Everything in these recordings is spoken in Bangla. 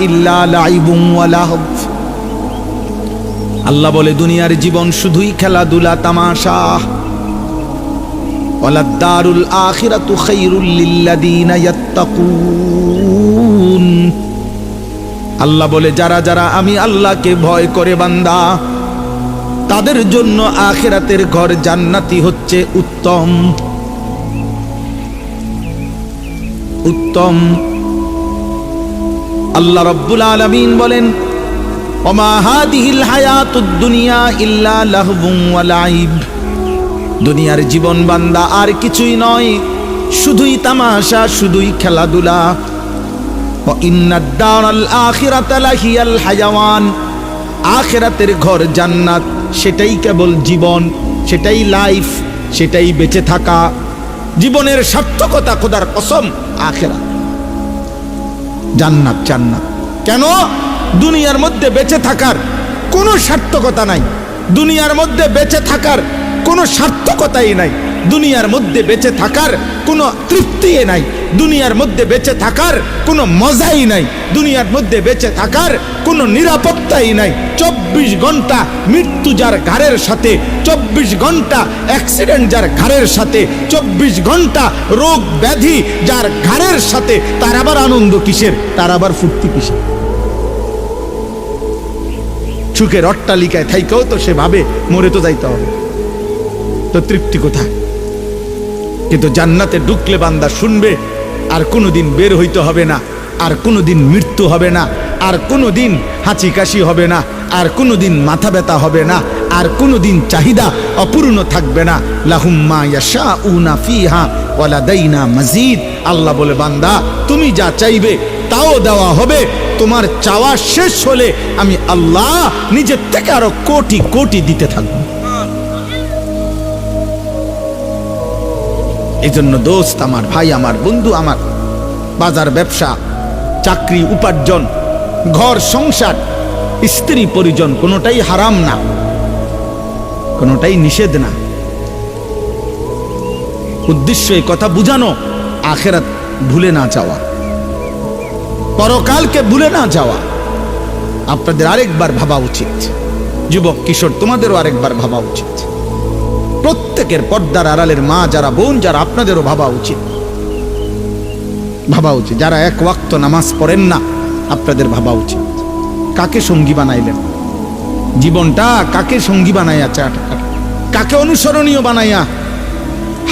ইল্লা আল্লাহ বলে, দুনিয়ার জীবন শুধুই খেলাধুলা, তামাশা। ওয়ালাদ-দারুল আল্লাহ বলে, যারা যারা আমি আল্লাহকে ভয় করে বান্দা, তাদের জন্য আখেরাতের ঘর জান্নাতি হচ্ছে উত্তম। উত্তম। আল্লাহ রব্বুল আলামিন বলেন দুনিয়ার জীবন বান্দা আর কিছুই নয়, শুধুই তামাশা, শুধুই খেলাধুলা। আখিরাতের ঘর জান্নাত, সেটাই কেবল জীবন, সেটাই লাইফ, সেটাই বেঁচে থাকা। জীবনের সার্থকতা খোদার কসম আখেরা জান্নাত জান্নাত। কেন? দুনিয়ার মধ্যে বেঁচে থাকার কোনো সার্থকতা নাই। দুনিয়ার মধ্যে বেঁচে থাকার কোনো সার্থকতাই নাই। দুনিয়ার মধ্যে বেঁচে থাকার কোনো তৃপ্তি নাই। দুনিয়ার মধ্যে বেঁচে থাকার কোনো মজাই নাই। দুনিয়ার মধ্যে বেঁচে থাকার কোনো নিরাপত্তাই নাই। চব্বিশ ঘণ্টা মৃত্যু যার ঘাড়ের সাথে, চব্বিশ ঘণ্টা অ্যাক্সিডেন্ট যার ঘাড়ের সাথে, চব্বিশ ঘণ্টা রোগ ব্যাধি যার ঘাড়ের সাথে, তার আবার আনন্দ কিসের? তার আবার ফুর্তি কিসের? সুখের অট্টালিকায় থাইকেও তো সে ভাবে মরে তো যাইতে হবে। তো তৃপ্তি কোথায়? কিন্তু জান্নাতে ঢুকলে বান্দা শুনবে, আর কোনোদিন বের হইতে হবে না, আর কোনোদিন মৃত্যু হবে না, আর কোনোদিন হাঁচি কাশি হবে না, আর কোনোদিন মাথা ব্যথা হবে না, আর কোনো দিন চাহিদা অপূর্ণ থাকবে না। লাহুম্মা ইয়াশা উনা ফিহা দাইনা মজিদ। আল্লাহ বলে, বান্দা, তুমি যা চাইবে তাও দেওয়া হবে, তোমার চাওয়া শেষ হলে আমি আল্লাহ নিজের থেকে আরও কোটি কোটি দিতে থাকব। এই জন্য দোস্ত আমার ভাই, আমার বন্ধু, আমার বাজার ব্যবসা, চাকরি, উপার্জন, ঘর, সংসার, স্ত্রী পরিজন কোনোটাই হারাম না, কোনোটাই নিষেধ না। উদ্দেশ্য এই কথা বুঝানো আখেরাত ভুলে না যাওয়া। পরকালকে ভুলে না যাওয়া। আপনাদের আরেকবার ভাবা উচিত। যুবক, কিশোর, তোমাদেরও আরেকবার ভাবা উচিত। প্রত্যেকের পর্দার আড়ালের মা, যারা বোন, যারা আপনাদেরও ভাবা উচিত। ভাবা উচিত। যারা এক ওয়াক্ত নামাজ পড়েন না, আপনাদের ভাবা উচিত। কাকে সঙ্গী বানাইলেন? জীবনটা কাকে সঙ্গী বানাইয়া চাট কাকে অনুসরণীয় বানাইয়া?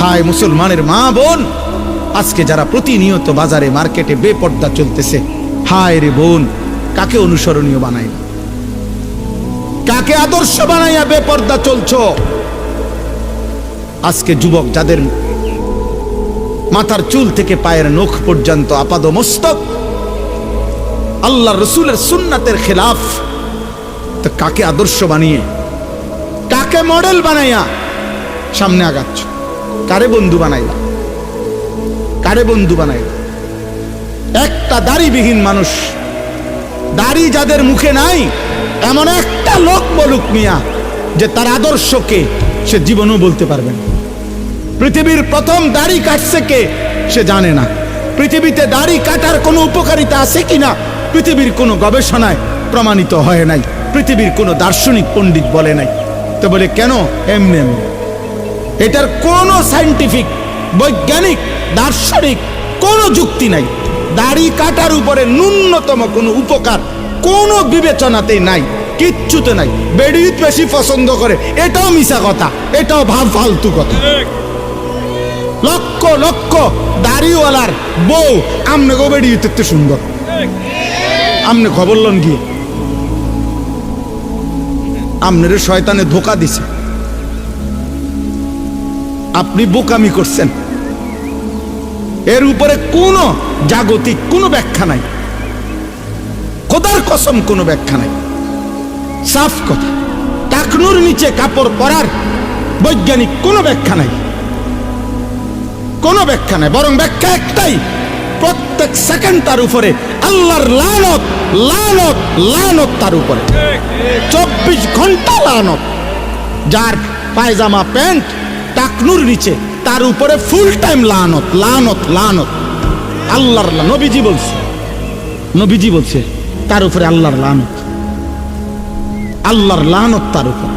হায় মুসলমানের মা, বোন! আজকে যারা প্রতিনিয়ত বাজারে, মার্কেটে বেপর্দা চলতেছে, হায় রে বোন! কাকে অনুসরণীয় বানাইল? কাকে আদর্শ বানাইয়া বেপর্দা চলছো? আজকে যুবক যাদের মাথার চুল থেকে পায়ের নখ পর্যন্ত আপাদ মস্তক আল্লাহ রসুলের সুন্নাতের খেলাফ কাকে আদর্শ বানিয়ে, কাকে মডেল বানাইয়া সামনে আগাচ্ছ? কারে বন্ধু বানাইলা? কারে বন্ধু বানাইলা? একটা দাড়িবিহীন মানুষ, দাড়ি যাদের মুখে নাই, এমন একটা লোক বলুক মিয়া, যে তার আদর্শকে সে জীবনও বলতে পারবে না। পৃথিবীর প্রথম দাড়ি কাটছে কে সে জানে না। পৃথিবীতে দাড়ি কাটার কোনো উপকারিতা আছে কিনা পৃথিবীর কোনো গবেষণায় প্রমাণিত হয় নাই। পৃথিবীর কোনো দার্শনিক পণ্ডিত বলে নাই। তো বলে, কেন? এমনি এমনি। এটার কোনো সাইন্টিফিক, বৈজ্ঞানিক, দার্শনিক কোনো যুক্তি নাই। দাড়ি কাটার উপরে ন্যূনতম কোনো উপকার কোনো বিবেচনাতেই নাই, কিচ্ছুতে নাই। বেডি বেশি পছন্দ করে, এটাও মিশা কথা, এটাও ভাব ফালতু কথা। লক্ষ লক্ষ দাড়িওয়ালার বউ আমনে গো সুন্দর। আমনে খবর লন গিয়ে। আমনের শয়তানে ধোকা দিছে। আপনি বোকামি করছেন। এর উপরে কোনো জাগতিক কোনো ব্যাখ্যা নাই। খোদার কসম কোনো ব্যাখ্যা নাই। সাফ কথা। টাকনুর নিচে কাপড় পরার বৈজ্ঞানিক কোনো ব্যাখ্যা নাই। কোনো ব্যাখ্যা নাই, বরং ব্যাখ্যা একটাই। প্রত্যেক সেকেন্ড তার উপরে, আল্লাহর লানত লানত লানত তার উপরে। চব্বিশ ঘণ্টা লানত। যার পায়জামা, প্যান্ট, টাকনুর নিচে, তার উপরে ফুল টাইম লানত লানত লানত। আল্লাহর নবীজি বলছে নবীজি বলছে, তার উপরে আল্লাহর লানত। আল্লাহর লানত তার উপর।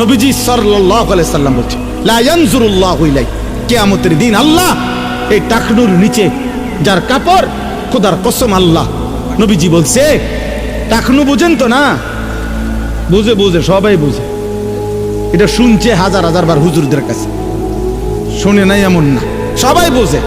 নবীজি আলাইহি সাল্লাম বলছে লা ইয়ানজুরুল্লাহু ইলাই কিয়ামতের দিন আল্লাহ এই টাকনুর নিচে, যার কাপড়, খোদার কসম আল্লাহ। নবীজি বলছে, টাকনু বুঝেন তো না? বুঝে বুঝে, সবাই বুঝে। এটা শুনছে হাজার হাজার বার হুজুরদের কাছে। শুনে নাই এমন না। সবাই বোঝে।